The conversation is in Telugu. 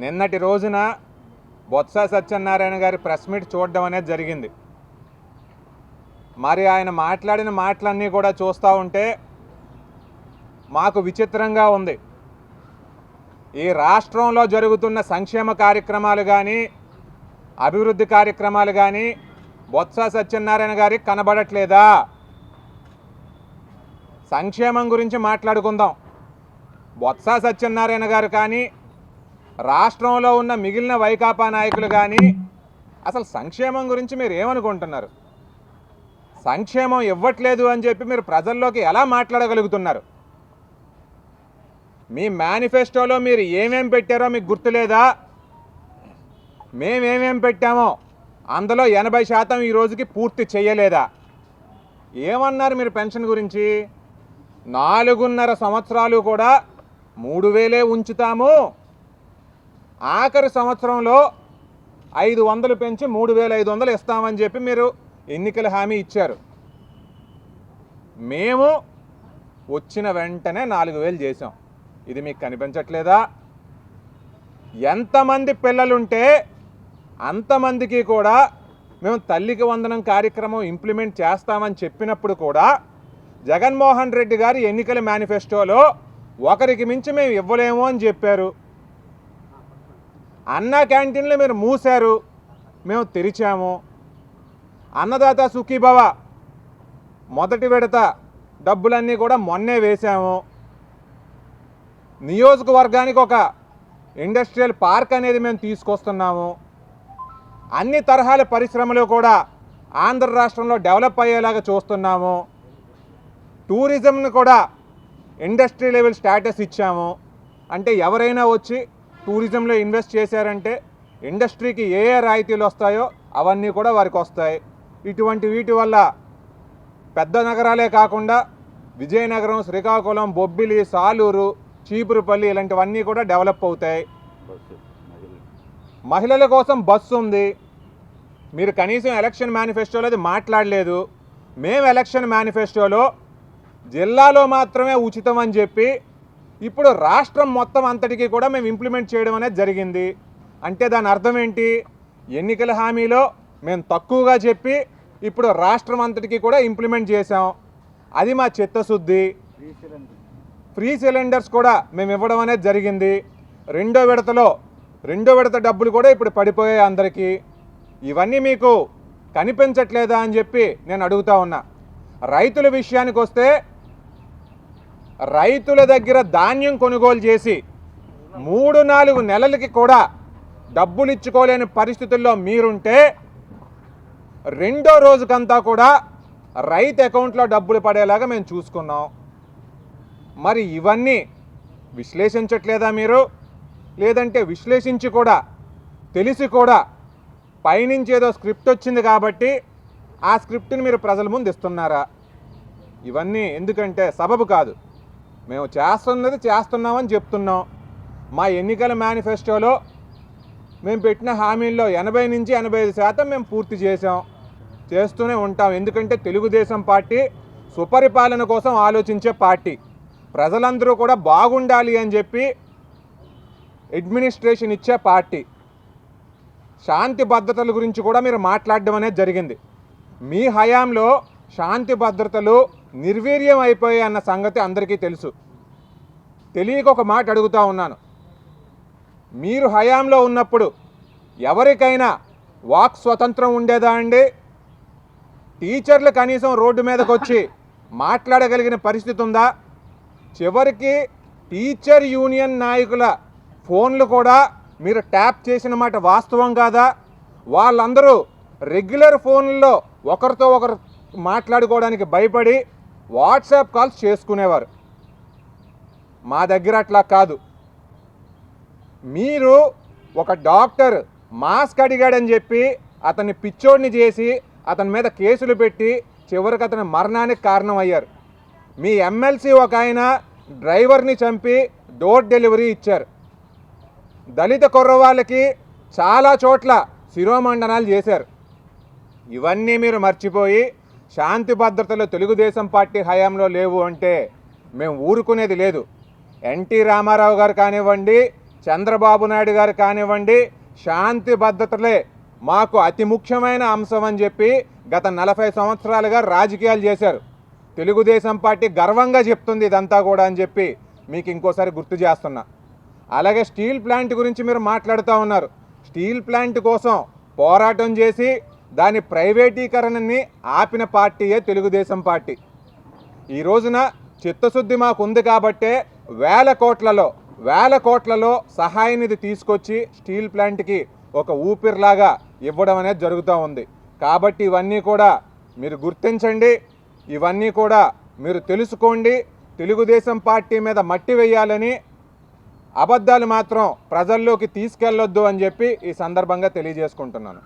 నిన్నటి రోజున బొత్స సత్యనారాయణ గారి ప్రెస్ మీట్ చూడడం అనేది జరిగింది. మరి ఆయన మాట్లాడిన మాటలన్నీ కూడా చూస్తూ ఉంటే మాకు విచిత్రంగా ఉంది. ఈ రాష్ట్రంలో జరుగుతున్న సంక్షేమ కార్యక్రమాలు కానీ అభివృద్ధి కార్యక్రమాలు కానీ బొత్స సత్యనారాయణ గారికి కనబడట్లేదా? సంక్షేమం గురించి మాట్లాడుకుందాం. బొత్స సత్యనారాయణ గారు కానీ రాష్ట్రంలో ఉన్న మిగిలిన వైకాపా నాయకులు కానీ అసలు సంక్షేమం గురించి మీరు ఏమనుకుంటున్నారు? సంక్షేమం ఇవ్వట్లేదు అని చెప్పి మీరు ప్రజల్లోకి ఎలా మాట్లాడగలుగుతున్నారు? మీ మేనిఫెస్టోలో మీరు ఏమేం పెట్టారో మీకు గుర్తులేదా? మేమేమేం పెట్టామో అందులో ఎనభై శాతం ఈ రోజుకి పూర్తి చేయలేదా? ఏమన్నారు మీరు పెన్షన్ గురించి? నాలుగున్నర సంవత్సరాలు కూడా మూడు వేలే ఉంచుతాము. ఆఖరి సంవత్సరంలో ఐదు వందలు పెంచి మూడు వేల ఐదు వందలు ఇస్తామని చెప్పి మీరు ఎన్నికల హామీ ఇచ్చారు. మేము వచ్చిన వెంటనే నాలుగు వేలు చేసాం ఇది మీకు కనిపించట్లేదా? ఎంతమంది పిల్లలుంటే అంతమందికి కూడా మేము తల్లికి వందనం కార్యక్రమం ఇంప్లిమెంట్ చేస్తామని చెప్పినప్పుడు కూడా జగన్మోహన్ రెడ్డి గారి ఎన్నికల మేనిఫెస్టోలో ఒకరికి మించి మేము ఇవ్వలేము అని చెప్పారు. అన్న క్యాంటీన్లు మీరు మూసారు మేము తెరిచాము. అన్నదాత సుఖీభవ మొదటి విడత డబ్బులన్నీ కూడా మొన్నే వేశాము. నియోజకవర్గానికి ఒక ఇండస్ట్రియల్ పార్క్ అనేది మేము తీసుకొస్తున్నాము. అన్ని తరహాల పరిశ్రమలు కూడా ఆంధ్ర రాష్ట్రంలో డెవలప్ అయ్యేలాగా చూస్తున్నాము. టూరిజంని కూడా ఇండస్ట్రీ లెవెల్ స్టేటస్ ఇచ్చాము. అంటే ఎవరైనా వచ్చి టూరిజంలో ఇన్వెస్ట్ చేశారంటే ఇండస్ట్రీకి ఏ ఏ రాయితీలు వస్తాయో అవన్నీ కూడా వారికి వస్తాయి. ఇటువంటి వీటి వల్ల పెద్ద నగరాలే కాకుండా విజయనగరం శ్రీకాకుళం బొబ్బిలి సాలూరు చీపురుపల్లి ఇలాంటివన్నీ కూడా డెవలప్ అవుతాయి. మహిళల కోసం బస్సు ఉంది. మీరు కనీసం ఎలక్షన్ మేనిఫెస్టోలో అది మాట్లాడలేదు. మేము ఎలక్షన్ మేనిఫెస్టోలో జిల్లాలో మాత్రమే ఉచితం అని చెప్పి ఇప్పుడు రాష్ట్రం మొత్తం అంతటికీ కూడా మేము ఇంప్లిమెంట్ చేయడం అనేది జరిగింది. అంటే దాని అర్థం ఏంటి? ఎన్నికల హామీలో మేము తక్కువగా చెప్పి ఇప్పుడు రాష్ట్రం అంతటికీ కూడా ఇంప్లిమెంట్ చేసాం అది మా చిత్తశుద్ధి. ఫ్రీ సిలిండర్స్ కూడా మేము ఇవ్వడం అనేది జరిగింది. రెండో విడతలో రెండో విడత డబ్బులు కూడా ఇప్పుడు పడిపోయాయి అందరికీ. ఇవన్నీ మీకు కనిపించట్లేదా అని చెప్పి నేను అడుగుతా ఉన్నా. రైతుల విషయానికి వస్తే రైతుల దగ్గర ధాన్యం కొనుగోలు చేసి మూడు నాలుగు నెలలకి కూడా డబ్బులు ఇచ్చుకోలేని పరిస్థితుల్లో మీరుంటే రెండో రోజుకంతా కూడా రైతు అకౌంట్లో డబ్బులు పడేలాగా మేము చూసుకున్నాం. మరి ఇవన్నీ విశ్లేషించట్లేదా మీరు? లేదంటే విశ్లేషించి కూడా తెలిసి కూడా పైనుంచి ఏదో స్క్రిప్ట్ వచ్చింది కాబట్టి ఆ స్క్రిప్ట్ని మీరు ప్రజల ముందు ఇస్తున్నారా? ఇవన్నీ ఎందుకంటే సబబు కాదు. మేము చేస్తున్నది చేస్తున్నామని చెప్తున్నాం. మా ఎన్నికల మేనిఫెస్టోలో మేము పెట్టిన హామీల్లో ఎనభై నుంచి ఎనభై ఐదు శాతం మేము పూర్తి చేసాం చేస్తూనే ఉంటాం. ఎందుకంటే తెలుగుదేశం పార్టీ సుపరిపాలన కోసం ఆలోచించే పార్టీ. ప్రజలందరూ కూడా బాగుండాలి అని చెప్పి అడ్మినిస్ట్రేషన్ ఇచ్చే పార్టీ. శాంతి భద్రతల గురించి కూడా మీరు మాట్లాడడం అనేది జరిగింది. మీ హయాంలో శాంతి భద్రతలు నిర్వీర్యం అయిపోయాయి అన్న సంగతి అందరికీ తెలుసు. తెలియక ఒక మాట అడుగుతా ఉన్నాను. మీరు హయాంలో ఉన్నప్పుడు ఎవరికైనా వాక్ స్వతంత్రం ఉండేదా అండి? టీచర్లు కనీసం రోడ్డు మీదకి వచ్చి మాట్లాడగలిగిన పరిస్థితి ఉందా? చివరికి టీచర్ యూనియన్ నాయకుల ఫోన్లు కూడా మీరు ట్యాప్ చేసిన మాట వాస్తవం కాదా? వాళ్ళందరూ రెగ్యులర్ ఫోన్లలో ఒకరితో ఒకరు మాట్లాడుకోవడానికి భయపడి వాట్సాప్ కాల్స్ చేసుకునేవారు. మా దగ్గర అట్లా కాదు. మీరు ఒక డాక్టర్ మాస్క్ అడిగాడని చెప్పి అతన్ని పిచ్చోడిని చేసి అతని మీద కేసులు పెట్టి చివరికి అతని మరణానికి కారణమయ్యారు. మీ ఎమ్మెల్సీ ఒక ఆయన డ్రైవర్ని చంపి డోర్ డెలివరీ ఇచ్చారు. దళిత కుర్రవాళ్ళకి చాలా చోట్ల శిరోమండనాలు చేశారు. ఇవన్నీ మీరు మర్చిపోయి శాంతి భద్రతలు తెలుగుదేశం పార్టీ హయాంలో లేవు అంటే మేము ఊరుకునేది లేదు. ఎన్టీ రామారావు గారు కానివ్వండి చంద్రబాబు నాయుడు గారు కానివ్వండి శాంతి భద్రతలే మాకు అతి ముఖ్యమైన అంశం అని చెప్పి గత నలభై సంవత్సరాలుగా రాజకీయాలు చేశారు. తెలుగుదేశం పార్టీ గర్వంగా చెప్తుంది ఇదంతా కూడా అని చెప్పి మీకు ఇంకోసారి గుర్తు చేస్తున్నా. అలాగే స్టీల్ ప్లాంట్ గురించి మీరు మాట్లాడుతూ ఉన్నారు. స్టీల్ ప్లాంట్ కోసం పోరాటం చేసి దాని ప్రైవేటీకరణని ఆపిన పార్టీయే తెలుగుదేశం పార్టీ. ఈ రోజున చిత్తశుద్ధి మాకుంది కాబట్టే వేల కోట్లలో వేల కోట్లలో సహాయ నిధి తీసుకొచ్చి స్టీల్ ప్లాంట్కి ఒక ఊపిరిలాగా ఇవ్వడం అనేది జరుగుతూ ఉంది. కాబట్టి ఇవన్నీ కూడా మీరు గుర్తించండి ఇవన్నీ కూడా మీరు తెలుసుకోండి తెలుగుదేశం పార్టీ మీద మట్టి వేయాలని అబద్ధాలు మాత్రం ప్రజల్లోకి తీసుకెళ్ళొద్దు అని చెప్పి ఈ సందర్భంగా తెలియజేసుకుంటున్నాను.